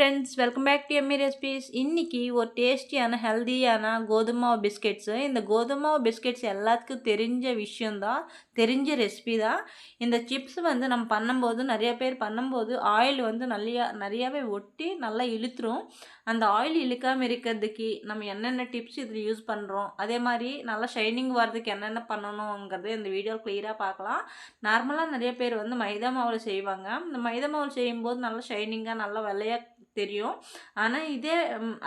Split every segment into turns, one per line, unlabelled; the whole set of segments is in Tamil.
Friends welcome back to Emmy recipes இன்றைக்கி ஒரு டேஸ்டியான ஹெல்தியான கோதுமாவு பிஸ்கெட்ஸு இந்த கோதுமாவு பிஸ்கெட்ஸ் எல்லாத்துக்கும் தெரிஞ்ச விஷயந்தான் தெரிஞ்ச ரெசிபி தான். இந்த சிப்ஸ் வந்து நம்ம பண்ணும்போது நிறைய பேர் பண்ணும்போது ஆயில் வந்து நிறையா நிறையாவே ஒட்டி நல்லா இழுத்துரும். அந்த ஆயில் இழுக்காமல் இருக்கிறதுக்கு நம்ம என்னென்ன டிப்ஸ் இதில் யூஸ் பண்ணுறோம் அதே மாதிரி நல்லா ஷைனிங் வர்றதுக்கு என்னென்ன பண்ணணுங்கிறது இந்த வீடியோ கிளியராக பார்க்கலாம். நார்மலாக நிறைய பேர் வந்து மைதா மாவில் செய்வாங்க. இந்த மைதா மாவில் செய்யும்போது நல்லா ஷைனிங்காக நல்லா வெள்ளையாக தெரியும். ஆனால் இதே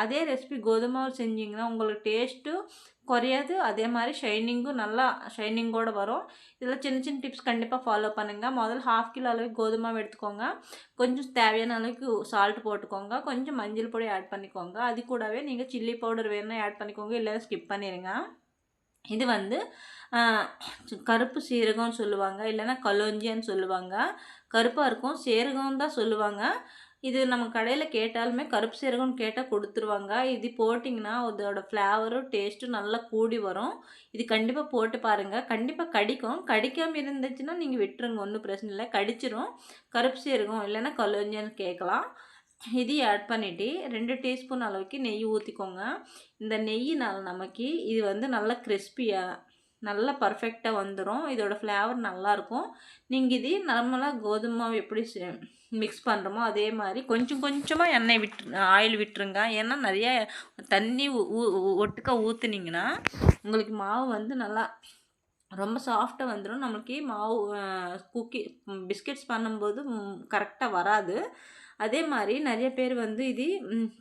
அதே ரெசிபி கோதுமை செஞ்சிங்கன்னா உங்களுக்கு டேஸ்ட்டும் குறையாது. அதே மாதிரி ஷைனிங்கும் நல்லா ஷைனிங்கோடு வரும். இதில் சின்ன சின்ன டிப்ஸ் கண்டிப்பாக ஃபாலோ பண்ணுங்கள் முதல்ல ஹாஃப் கிலோ அளவுக்கு கோதுமை எடுத்துக்கோங்க. கொஞ்சம் தேவையான அளவுக்கு சால்ட் போட்டுக்கோங்க. கொஞ்சம் மஞ்சள் பொடி ஆட் பண்ணிக்கோங்க. அது கூடவே நீங்கள் சில்லி பவுடர் வேணும்னா ஆட் பண்ணிக்கோங்க. இல்லை ஸ்கிப் பண்ணிடுங்க இது வந்து கருப்பு சீரகம்னு சொல்லுவாங்க. இல்லைன்னா கலோஞ்சின்னு சொல்லுவாங்க. கருப்பாக இருக்கும். சீரகம் தான் சொல்லுவாங்க. இது நம்ம கடையில் கேட்டாலுமே கருப்பு சீரகம்னு கேட்டால் கொடுத்துருவாங்க. இது போட்டிங்கன்னா அதோட ஃப்ளேவரும் டேஸ்ட்டும் நல்லா கூடி வரும். இது கண்டிப்பாக போட்டு பாருங்கள் கண்டிப்பாக கடிக்கும். கடிக்காமல் இருந்துச்சுன்னா நீங்கள் விட்டுருங்க. ஒன்றும் பிரச்சனை இல்லை. கடிச்சிரும். கருப்பு சீரகம் இல்லைன்னா கலோஞ்சன்னு கேட்கலாம். இதையும் ஆட் பண்ணிவிட்டு ரெண்டு டீஸ்பூன் அளவுக்கு நெய் ஊற்றிக்கோங்க இந்த நெய்யினால் நமக்கு இது வந்து நல்லா கிறிஸ்பியாக நல்லா பர்ஃபெக்டாக வந்துடும் இதோட ஃப்ளேவர் நல்லாயிருக்கும் நீங்கள் இது நார்மலாக கோதுமை எப்படி மிக்ஸ் பண்ணுறோமோ அதே மாதிரி கொஞ்சம் கொஞ்சமாக எண்ணெய் விட்டு ஆயில் விட்டுருங்க. ஏன்னா நிறையா தண்ணி ஒட்டுக்க ஒட்டுக்கா ஊற்றுனீங்கன்னா உங்களுக்கு மாவு வந்து நல்லா ரொம்ப சாஃப்டாக வந்துடும் நம்மளுக்கு மாவு குக்கி பிஸ்கெட்ஸ் பண்ணும்போது கரெக்டாக வராது. அதே மாதிரி நிறைய பேர் வந்து இது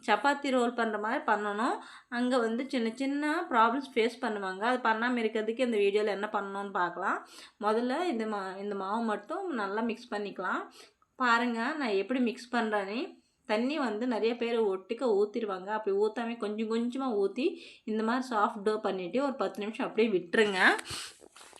சப்பாத்தி ரோல் பண்ணுற மாதிரி பண்ணணும். அங்கே வந்து சின்ன சின்ன ப்ராப்ளம்ஸ் ஃபேஸ் பண்ணுவாங்க. அது பண்ணாமல் இருக்கிறதுக்கு இந்த வீடியோவில் என்ன பண்ணணும்னு பார்க்கலாம் முதல்ல இந்த மா இந்த மாவு மட்டும் நல்லா மிக்ஸ் பண்ணிக்கலாம். பாருங்கள் நான் எப்படி மிக்ஸ் பண்ணுறேனே தண்ணி வந்து நிறைய பேர் ஒட்டுக்க ஊற்றிடுவாங்க அப்படி ஊற்றாமே கொஞ்சம் கொஞ்சமாக ஊற்றி இந்த மாதிரி சாஃப்ட் டோ பண்ணிவிட்டு ஒரு பத்து நிமிஷம் அப்படியே விட்டுருங்க.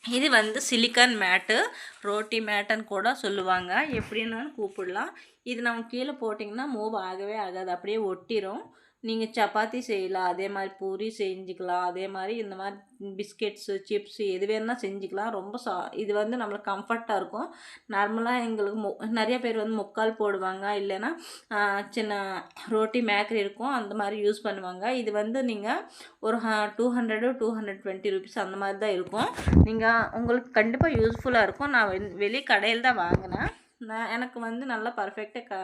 இது வந்து சிலிக்கான் மேட்டு ரோட்டி மேட்டுன்னு கூட சொல்லுவாங்க. எப்படின்னாலும் கூப்பிடலாம். இது நம்ம கீழே போட்டிங்கன்னா மூவ் ஆகவே ஆகாது. அப்படியே ஒட்டிடும் நீங்கள் சப்பாத்தி செய்யலாம் அதே மாதிரி பூரி செஞ்சுக்கலாம் அதே மாதிரி இந்த மாதிரி பிஸ்கெட்ஸு சிப்ஸு எது வேணால் செஞ்சுக்கலாம். ரொம்ப சா இது வந்து நம்மளுக்கு கம்ஃபர்ட்டாக இருக்கும். நார்மலாக எங்களுக்கு மொ நிறைய பேர் வந்து முக்கால் போடுவாங்க. இல்லைன்னா சின்ன ரோட்டி மேக்கர் இருக்கும். அந்த மாதிரி யூஸ் பண்ணுவாங்க. இது வந்து நீங்கள் ஒரு two hundred two hundred twenty rupees அந்த மாதிரி தான் இருக்கும். நீங்கள் உங்களுக்கு கண்டிப்பாக யூஸ்ஃபுல்லாக இருக்கும். நான் வெளி கடையில் தான் வாங்கினேன். நான் எனக்கு வந்து நல்லா பர்ஃபெக்டாக க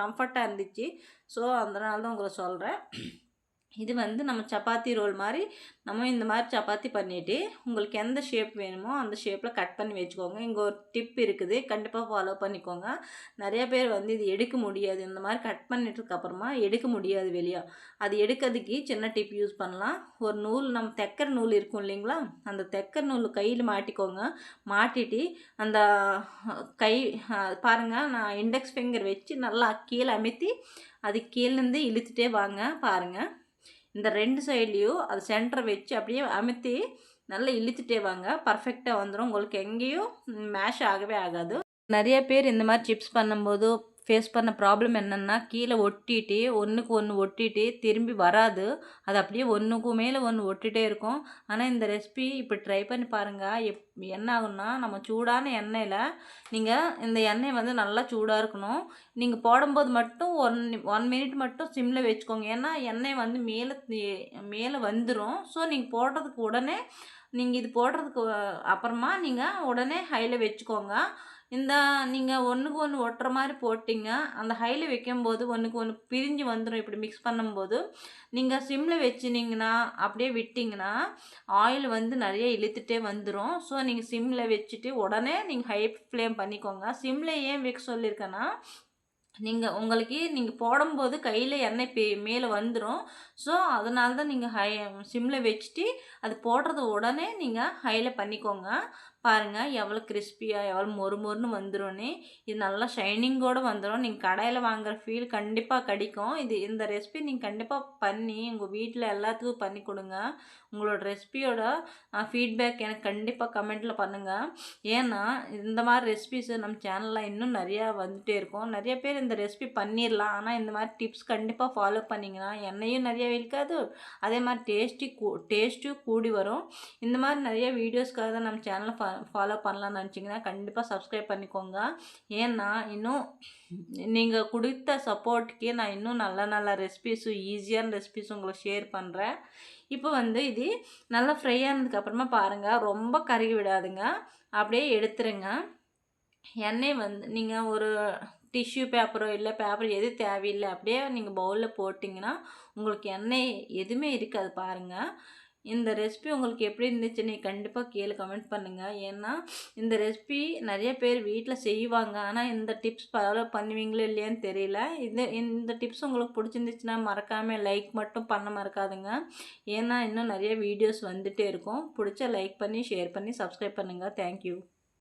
கம்ஃபர்ட்டாக இருந்துச்சு. ஸோ அதனால தான் உங்களை சொல்கிறேன் இது வந்து நம்ம சப்பாத்தி ரோல் மாதிரி நம்ம இந்த மாதிரி சப்பாத்தி பண்ணிவிட்டு உங்களுக்கு எந்த ஷேப் வேணுமோ அந்த ஷேப்பில் கட் பண்ணி வச்சுக்கோங்க. இங்கே ஒரு டிப் இருக்குது. கண்டிப்பாக ஃபாலோ பண்ணிக்கோங்க. நிறைய பேர் வந்து இது எடுக்க முடியாது. இந்த மாதிரி கட் பண்ணிட்டுருக்கப்புறமா எடுக்க முடியாது வெளியே. அது எடுக்கிறதுக்கு சின்ன டிப் யூஸ் பண்ணலாம். ஒரு நூல் நம்ம தெக்கர் நூல் இருக்கும் இல்லைங்களா? அந்த தெக்கர் நூல் கையில் மாட்டிக்கோங்க. மாட்டிட்டு அந்த கை பாருங்கள் நான் இண்டெக்ஸ் ஃபிங்கர் வச்சு நல்லா கீழே அமுத்தி அது கீழேருந்து இழுத்துட்டே வாங்க. பாருங்கள் இந்த ரெண்டு சைட்லேயும் அது சென்டரை வச்சு அப்படியே அமுத்தி நல்லா இழுத்துட்டே வாங்க. பர்ஃபெக்டாக வந்துடும் உங்களுக்கு எங்கேயும் மேஷ் ஆகவே ஆகாது. நிறைய பேர் இந்த மாதிரி சிப்ஸ் பண்ணும்போது ஃபேஸ் பண்ண ப்ராப்ளம் என்னென்னா கீழே ஒட்டிட்டு ஒன்றுக்கு ஒன்று ஒட்டிட்டு திரும்பி வராது. அது அப்படியே ஒன்றுக்கு மேலே ஒன்று ஒட்டிகிட்டே இருக்கும். ஆனால் இந்த ரெசிபி இப்போ ட்ரை பண்ணி பாருங்கள் எப் என்ன ஆகும்னா நம்ம சூடான எண்ணெயில் நீங்கள் இந்த எண்ணெய் வந்து நல்லா சூடாக இருக்கணும். நீங்கள் போடும்போது மட்டும் ஒன் ஒன் மினிட் மட்டும் சிம்மில் வச்சுக்கோங்க. ஏன்னா எண்ணெய் வந்து மேலே மேலே வந்துடும் ஸோ நீங்கள் போடுறதுக்கு உடனே நீங்கள் இது போடுறதுக்கு அப்புறமா நீங்கள் உடனே ஹையில் வச்சுக்கோங்க. இந்த நீங்கள் ஒன்றுக்கு ஒன்று ஒட்டுற மாதிரி போட்டிங்க. அந்த ஹையில் வைக்கும்போது ஒன்றுக்கு ஒன்று பிரிஞ்சு வந்துடும் இப்படி மிக்ஸ் பண்ணும்போது நீங்கள் சிம்மில் வச்சுனிங்கன்னா அப்படியே விட்டிங்கன்னா ஆயில் வந்து நிறைய இழுத்துட்டே வந்துடும் ஸோ நீங்கள் சிம்மில் வச்சுட்டு உடனே நீங்கள் ஹை ஃப்ளேம் பண்ணிக்கோங்க. சிம்மில் ஏன் வைக்க சொல்லியிருக்கேன்னா நீங்கள் உங்களுக்கு நீங்கள் போடும்போது கையில் எண்ணெய் பே மேலே வந்துடும் ஸோ அதனால தான் நீங்கள் ஹை சிம்மில் வச்சுட்டு அது போடுறது உடனே நீங்கள் ஹையில் பண்ணிக்கோங்க. பாருங்கள் எவ்வளோ கிறிஸ்பியாக எவ்வளோ மொறு மொறுன்னு வந்துரும்னு. இது நல்லா ஷைனிங்கோடு வந்துடும் நீங்கள் கடையில் வாங்குகிற ஃபீல் கண்டிப்பாக கிடைக்கும். இது இந்த ரெசிபி நீங்கள் கண்டிப்பாக பண்ணி உங்கள் வீட்டில் எல்லாத்துக்கும் பண்ணி கொடுங்க. உங்களோட ரெசிபியோட ஃபீட்பேக் எனக்கு கண்டிப்பாக கமெண்ட்டில் பண்ணுங்கள் ஏன்னா இந்த மாதிரி ரெசிபிஸ் நம்ம சேனலில் இன்னும் நிறையா வந்துகிட்டே இருக்கும். நிறைய பேர் இந்த ரெசிபி பண்ணிடலாம் ஆனால் இந்த மாதிரி டிப்ஸ் கண்டிப்பாக ஃபாலோ பண்ணிங்கன்னா எண்ணெயும் நிறைய இழுக்காது அதே மாதிரி டேஸ்டி கூ டேஸ்ட்டும் கூடி வரும். இந்த மாதிரி நிறைய வீடியோஸ்க்காக தான் நம்ம சேனலை ஃபாலோ பண்ணலான்னு நினச்சிங்கன்னா கண்டிப்பாக சப்ஸ்கிரைப் பண்ணிக்கோங்க. ஏன்னா இன்னும் நீங்கள் கொடுத்த சப்போர்ட்டுக்கே நான் இன்னும் நல்ல நல்ல ரெசிபிஸும் ஈஸியான ரெசிபிஸும் உங்களுக்கு ஷேர் பண்ணுறேன் இப்போ வந்து இது நல்லா ஃப்ரை ஆனதுக்கப்புறமா பாருங்கள் ரொம்ப கருகி விடாதுங்க. அப்படியே எடுத்துருங்க. எண்ணெய் வந்து நீங்கள் ஒரு டிஷ்யூ பேப்பரோ இல்லை பேப்பர் எது தேவையில்லை அப்படியே நீங்கள் பவுலில் போட்டிங்கன்னா உங்களுக்கு எண்ணெய் எதுவுமே இருக்காது பாருங்கள் இந்த ரெசிபி உங்களுக்கு எப்படி இருந்துச்சு நீ கண்டிப்பாக கீழே கமெண்ட் பண்ணுங்கள் ஏன்னா இந்த ரெசிபி நிறைய பேர் வீட்டில் செய்வாங்க. ஆனால் இந்த டிப்ஸ் ஃபாலோ பண்ணுவீங்களோ இல்லையான்னு தெரியல. இது இந்த டிப்ஸ் உங்களுக்கு பிடிச்சிருந்துச்சுன்னா மறக்காமல் லைக் மட்டும் பண்ண மறக்காதுங்க. ஏன்னா இன்னும் நிறைய வீடியோஸ் வந்துகிட்டே இருக்கும். பிடிச்ச லைக் பண்ணி ஷேர் பண்ணி சப்ஸ்கிரைப் பண்ணுங்கள் தேங்க்யூ